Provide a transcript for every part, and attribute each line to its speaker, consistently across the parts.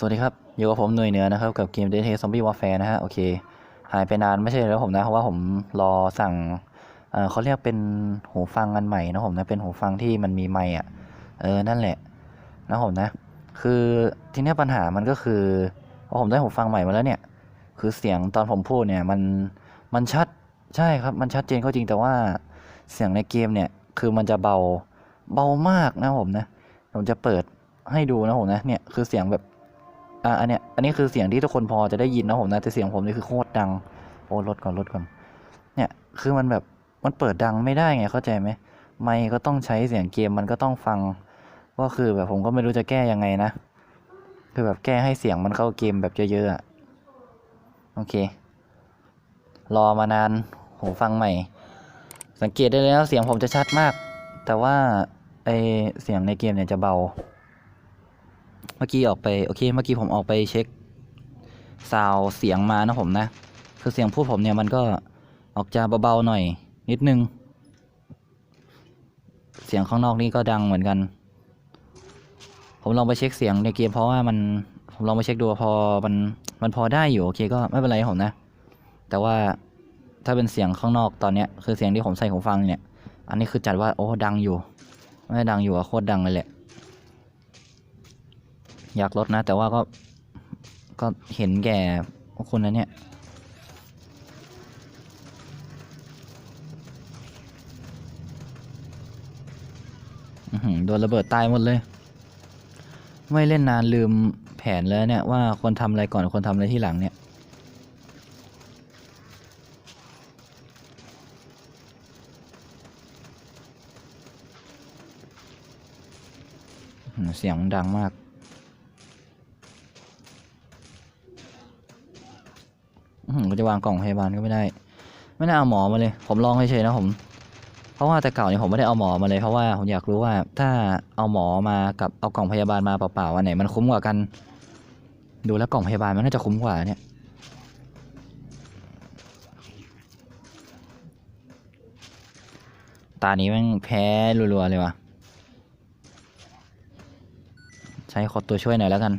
Speaker 1: สวัสดีครับ อยู่กับผมหน่วยเหนือนะครับ กับเกม Dead Space Zombie Warfare นะฮะ โอเค หายไปนานไม่ใช่แล้วผมนะ เพราะว่าผมรอสั่งเอ่อเขาเรียกเป็นหูฟังอันใหม่นะผมนะ เป็นหูฟังที่มันมีไมค์อะ เออ นั่นแหละ นะผมนะ คือทีเนี้ปัญหามันก็คือพอผมได้หูฟังใหม่มาแล้วเนี่ย คือเสียงตอนผมพูดเนี่ย มัน มันชัด ใช่ครับ มันชัดเจนก็จริง แต่ว่าเสียงในเกมเนี่ย คือมันจะเบา เบามากนะผมนะ ผมจะเปิดให้ดูนะผมนะ เนี่ย คือเสียงแบบ อ่าอันเนี้ยอันนี้คือเสียงที่ทุกคนพอจะได้ยินนะผมนะแต่เสียงผมนี่คือโคตรดัง โอ้ลดก่อนลดก่อน เนี่ยคือมันแบบมันเปิดดังไม่ได้ไงเข้าใจไหมไมค์ก็ต้องใช้เสียงเกมมันก็ต้องฟังก็คือแบบผมก็ไม่รู้จะแก้ยังไงนะ คือแบบแก้ให้เสียงมันเข้าเกมแบบเยอะๆอะโอเค รอมานานหูฟังใหม่ สังเกตได้เลยนะเสียงผมจะชัดมาก แต่ว่าไอเสียงในเกมเนี่ยจะเบา เมื่อกี้ออกไปโอเค เมื่อกี้ผมออกไปเช็คซาวเสียงมานะผมนะ คือเสียงพูดผมเนี่ยมันก็ออกจะเบาๆหน่อย นิดนึง เสียงข้างนอกนี่ก็ดังเหมือนกัน ผมลองไปเช็คเสียงในเกมเพราะว่ามันผมลองไปเช็คดูพอมันมันพอได้อยู่โอเคก็ไม่เป็นไรผมนะ แต่ว่าถ้าเป็นเสียงข้างนอกตอนเนี้ยคือเสียงที่ผมใส่หูฟังเนี่ย อันนี้คือจัดว่าโอ้ดังอยู่ ไม่ด้ดังอยู่อะโคตรดังเลยแหละ อยากลดนะ แต่ว่าก็ก็เห็นแก่พวกคุณนะเนี่ยโดนระเบิดตายหมดเลย ไม่เล่นนานลืมแผนแล้วเนี่ยว่าคนทำอะไรก่อนคนทำอะไรที่หลังเนี่ยเสียงดังมาก อื้อหือ ก็จะวางกล่องพยาบาลก็ไม่ได้ ไม่น่าเอาหมอมาเลย ผมลองเฉยๆนะผม เพราะว่าแต่เก่าเนี่ยผมไม่ได้เอาหมอมาเลยเพราะว่าผมอยากรู้ว่าถ้าเอาหมอมากับเอากล่องพยาบาลมาเปล่าๆอันไหนมันคุ้มกว่ากัน ดูแล้วกล่องพยาบาลมันน่าจะคุ้มกว่าเนี่ยตานี้แม่งแพ้รัวๆเลยว่ะ ใช้ขอตัวช่วยหน่อยแล้วกัน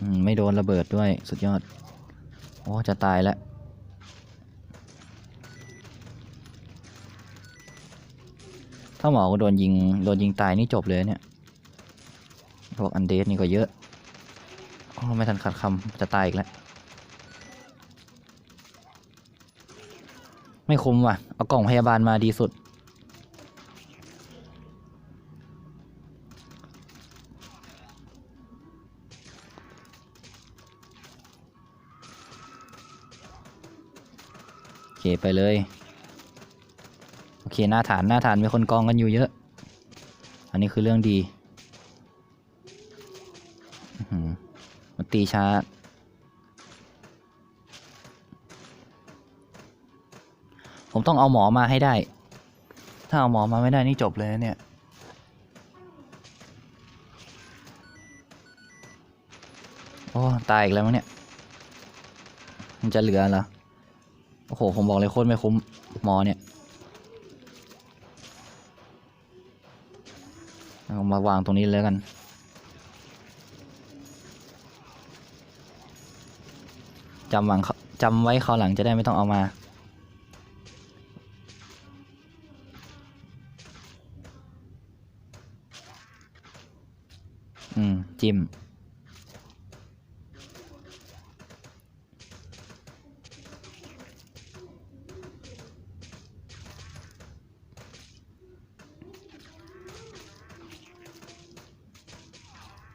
Speaker 1: อืมไม่โด นระเบิดด้วยสุดยอด โอ้ จะตายแล้ว ถ้าหมอก็โดนยิง โดนยิงตายนี่จบเลยเนี่ย พวกอันเดสนี่ก็เยอะโอ้ไม่ทันขัดคำจะตายอีกแล้ว ไม่คุ้มว่ะ เอากล่องพยาบาลมาดีสุด เคไปเลย โอเคหน้าฐานหน้าฐานมีคนกองกันอยู่เยอะ อันนี้คือเรื่องดีมันตีช้าผมต้องเอาหมอมาให้ได้ ถ้าเอาหมอมาไม่ได้นี่จบเลยนะเนี่ย โอ้ ตายอีกแล้วมั้งเนี่ย มันจะเหลือเหรอ โอ้โห ผมบอกเลยโคตรไม่คุ้มมอเนี่ย เอามาวางตรงนี้เลยแล้วกัน จำวังเขาจำไว้คราวหลังจะได้ไม่ต้องเอามา อืม จิ้ม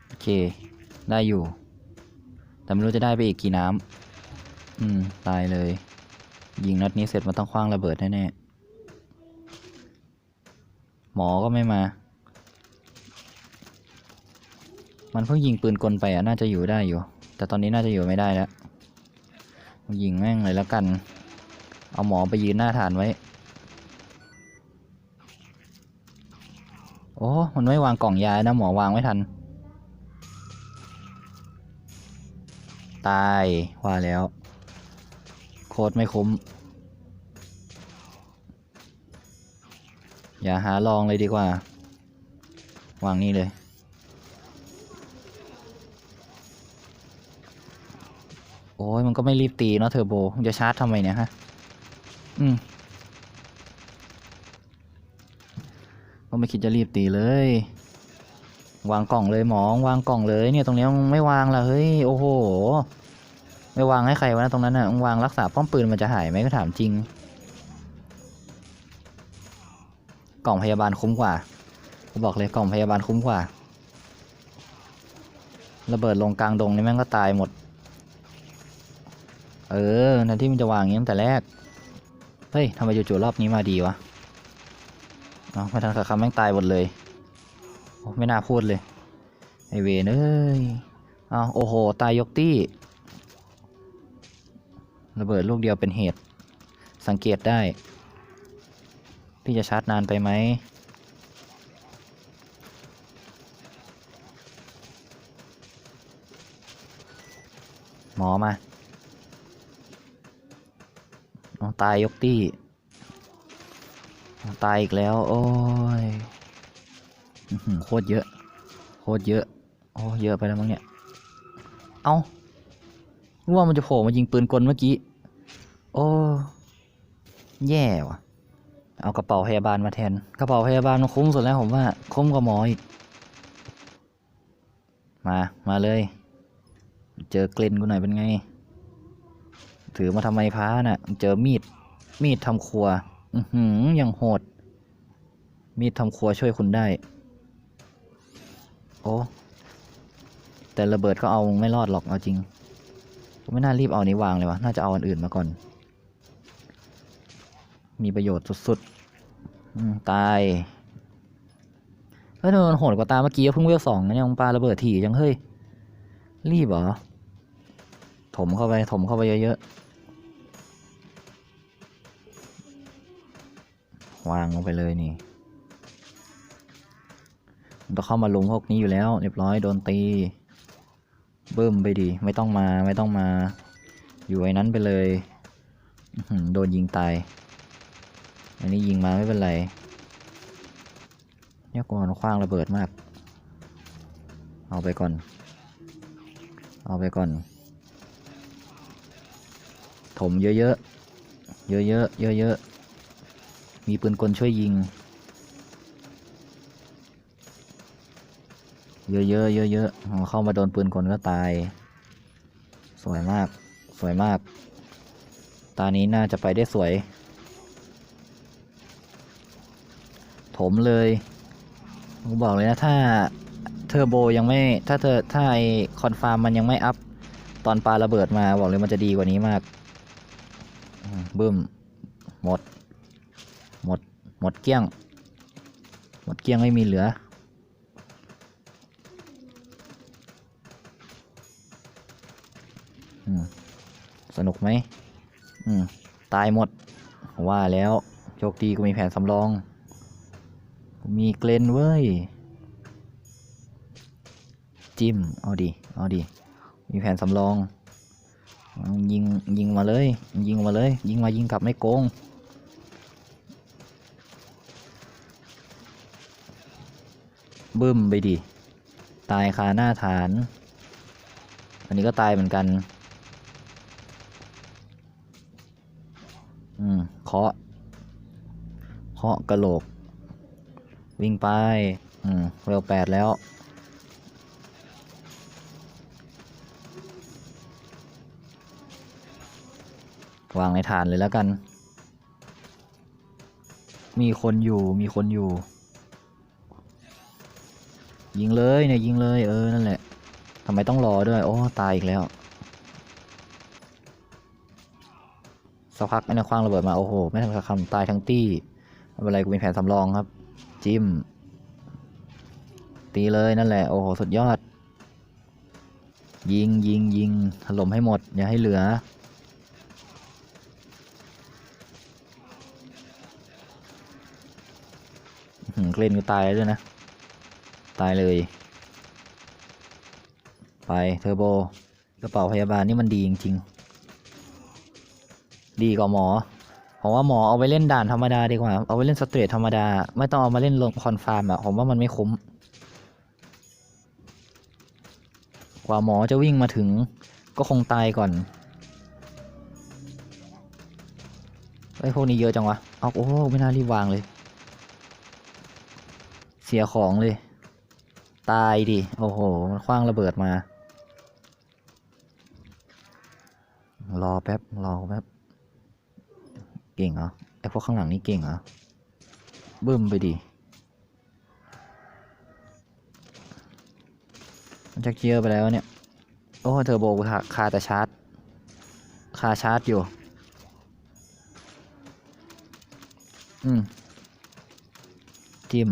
Speaker 1: โอเค ได้อยู่ แต่ไม่รู้จะได้ไปอีกกี่น้ำอืม ตายเลย ยิงนัดนี้เสร็จมันต้องคว้างระเบิดแน่ๆ หมอก็ไม่มา มันเพิ่งยิงปืนกลไปอะ น่าจะอยู่ได้อยู่ แต่ตอนนี้น่าจะอยู่ไม่ได้แล้ว ยิงแม่งเลยแล้วกัน เอาหมอไปยืนหน้าฐานไว้ โอ้ มันไม่วางกล่องยานะหมอวางไม่ทัน ตายว่าแล้ว โคตรไม่คุ้ม อย่าหาลองเลยดีกว่า วางนี่เลย โอ้ยมันก็ไม่รีบตีเนาะเทอร์โบมึงจะชาร์จทำไมเนี่ยฮะ อืมก็ไม่คิดจะรีบตีเลย วางกล่องเลยหมองวางกล่องเลยเนี่ยตรงนี้ไม่วางละเฮ้ยโอ้โห ไม่วางให้ใครวะนะตรงนั้นน่ะมึงวางรักษาป้อมปืนมันจะหายไหมก็ถามจริง กล่องพยาบาลคุ้มกว่ากูบอกเลยกล่องพยาบาลคุ้มกว่า ระเบิดลงกลางดงนี่แม่งก็ตายหมด เออนั่นที่มันจะวางอย่างนี้ตั้งแต่แรก เฮ้ยทำไมจู่ๆรอบนี้มาดีวะเอาไม่ทันขาดคำแม่งตายหมดเลย ไม่น่าพูดเลย ไอเวนเอ้ยเอาโอ้โห ตายยกตี้ ระเบิดลูกเดียวเป็นเหตุ สังเกตได้ พี่จะชาร์จนานไปไหมหมอมาตายยกตี้ ตายอีกแล้ว โอ้ย โคตรเยอะ โคตรเยอะ โอ้เยอะไปแล้วมั้งเนี่ย เอารู้ว่ามันจะโผล่มายิงปืนกลเมื่อกี้ โอ้ แย่ว่ะ เอากระเป๋าพยาบาลมาแทน กระเป๋าพยาบาลมันคุ้มสุดแล้วผมว่า คุ้มกว่าหมออีก มา มาเลย เจอเกลนกูหน่อยเป็นไง ถือมาทำไมพ้าน่ะ เจอมีด มีดทำครัว อือหือยังโหด มีดทำครัวช่วยคุณได้ โอ้แต่ระเบิดก็เอาไม่รอดหรอกเอาจริงไม่น่ารีบเอานี้วางเลยวะน่าจะเอาอันอื่นมาก่อน มีประโยชน์สุดๆตายเฮ้ยทำไมมันโหดกว่าตาเมื่อกี้เพิ่งเวลสองนะเนี่ยมึงปาระเบิดถี่จังเฮ้ยรีบเหรอถมเข้าไปถมเข้าไปเยอะๆวางลงไปเลยนี่ มันต้องเข้ามาลุมพวกนี้อยู่แล้ว เรียบร้อยโดนตีเบิ่มไปดี ไม่ต้องมาไม่ต้องมา อยู่ไอ้นั้นไปเลยโดนยิงตาย อันนี้ยิงมาไม่เป็นไรเนี่ยกวนคว้างระเบิดมาก เอาไปก่อน เอาไปก่อน ถมเยอะๆ เยอะๆ เยอะๆ มีปืนกลช่วยยิง เยอะๆเยอะๆเอาเข้ามาโดนปืนกลก็ตาย สวยมาก สวยมาก ตานี้น่าจะไปได้สวย ถมเลยผมบอกเลยนะถ้าเทอร์โบยังไม่ ถ้าเธอถ้าไอคอนฟาร์มมันยังไม่อัพ ตอนปลาระเบิดมาบอกเลยมันจะดีกว่านี้มากบึ้ม หมด หมด หมดเกลี้ยง หมดเกลี้ยงไม่มีเหลือ สนุกไหมอืมตายหมด ว่าแล้ว โชคดีกูมีแผนสำรองมีเกลนเว้ย จิ้ม เอาดิ เอาดิ มีแผนสำรอง ยิง ยิงมาเลย ยิงมาเลย ยิงมายิงกลับไม่โกงบึ้มไปดิ ตายคาหน้าฐาน อันนี้ก็ตายเหมือนกัน อืม เคาะ เคาะกระโหลก วิ่งไป อืมเร็วแปดแล้ว วางในฐานเลยแล้วกัน มีคนอยู่มีคนอยู่ ยิงเลยเนี่ยยิงเลยเออนั่นแหละทำไมต้องรอด้วย โอ้ ตายอีกแล้ว สักพักไอ้นักคว้างระเบิดมา โอ้โห ไม่ทันคำตายทั้งตี้ไม่เป็นไรกูมีแผนสำรองครับ จิ้ม ตีเลยนั่นแหละ โอ้โห สุดยอด ยิงยิงยิงถล่มให้หมด อย่าให้เหลือฮือเกรนก็ตายแล้วด้วยนะ ตายเลย ไปเทอร์โบกระเป๋าพยาบาลนี่มันดีจริงๆ ดีกว่าหมอผมว่าหมอเอาไปเล่นด่านธรรมดาดีกว่า เอาไปเล่นสเตรทธรรมดา ไม่ต้องเอามาเล่นลงคอนฟาร์มอะผมว่ามันไม่คุ้ม กว่าหมอจะวิ่งมาถึงก็คงตายก่อนไอ้พวกนี้เยอะจังวะ เอาโอ้ไม่น่ารีบวางเลย เสียของเลย ตายดิ โอ้โห มันคว้างระเบิดมา รอแป๊บ รอแป๊บ เก่งเหรอไอพวกข้างหลังนี่เก่งเหรอบึ้มไปดิมันจะเกียร์ไปแล้วเนี่ย โอ้เทอโบคาคาแต่ชาร์จ คาชาร์จอยู่ อืม จิ้ม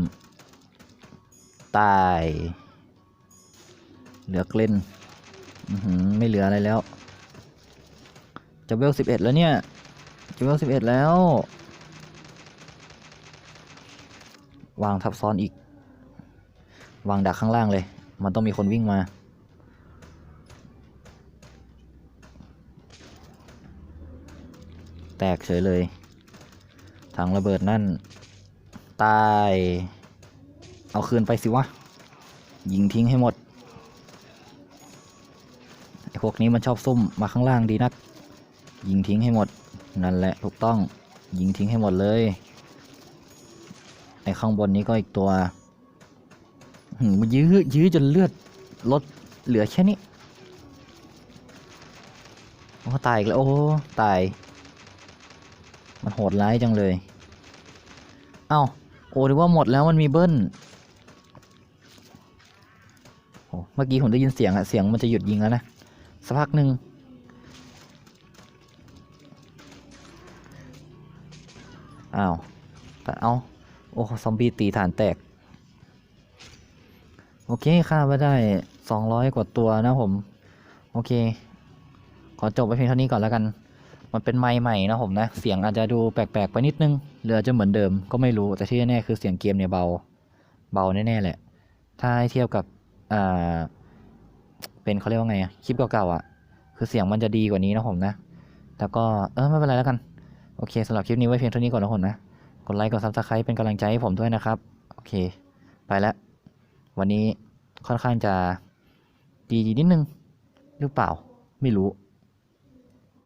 Speaker 1: ตาย เหลือเกลนอือหือ ไม่เหลืออะไรแล้ว จะเวลสิบเอ็ดแล้วเนี่ย จะเวลสิบเอ็ดแล้ว วางทับซ้อนอีก วางดักข้างล่างเลย มันต้องมีคนวิ่งมาแตกเฉยเลยถังระเบิดนั่น ตาย เอาคืนไปสิวะ ยิงทิ้งให้หมด ไอ้พวกนี้มันชอบซุ่มมาข้างล่างดีนัก ยิงทิ้งให้หมด นั่นแหละถูกต้องยิงทิ้งให้หมดเลยไอ้ข้างบนนี้ก็อีกตัวหืมยื้อยื้อจนเลือดลดเหลือแค่นี้โอ้ตายอีกแล้วโอ้ตาย มันโหดร้ายจังเลย เอ้าโอ้นึกว่าหมดแล้วมันมีเบิ้ลโอ้เมื่อกี้ผมได้ยินเสียงอะเสียงมันจะหยุดยิงแล้วนะสักพักหนึ่ง อ้าวแต่เอาโอ้ซอมบี้ตีฐานแตก โอเคฆ่าไปได้สองร้อยกว่าตัวนะผม โอเค ขอจบไปเพียงเท่านี้ก่อนแล้วกัน มันเป็นไมค์ใหม่นะผมนะ เสียงอาจจะดูแปลกๆไปนิดนึงหรือจะเหมือนเดิมก็ไม่รู้ แต่ที่แน่ๆคือเสียงเกมเนี่ยเบา เบาแน่ๆแหละ ถ้าให้เทียบกับอ่าเป็นเขาเรียกว่าไงอะคลิปเก่าๆอะคือเสียงมันจะดีกว่านี้นะผมนะแต่ก็เออไม่เป็นไรแล้วกัน โอเคสำหรับคลิปนี้ไว้เพียงเท่านี้ก่อนนะคนนะ กดไลค์ กดซับสไครป์เป็นกำลังใจให้ผมด้วยนะครับ โอเค ไปแล้ว วันนี้ค่อนข้างจะดีนิดนึง หรือเปล่า ไม่รู้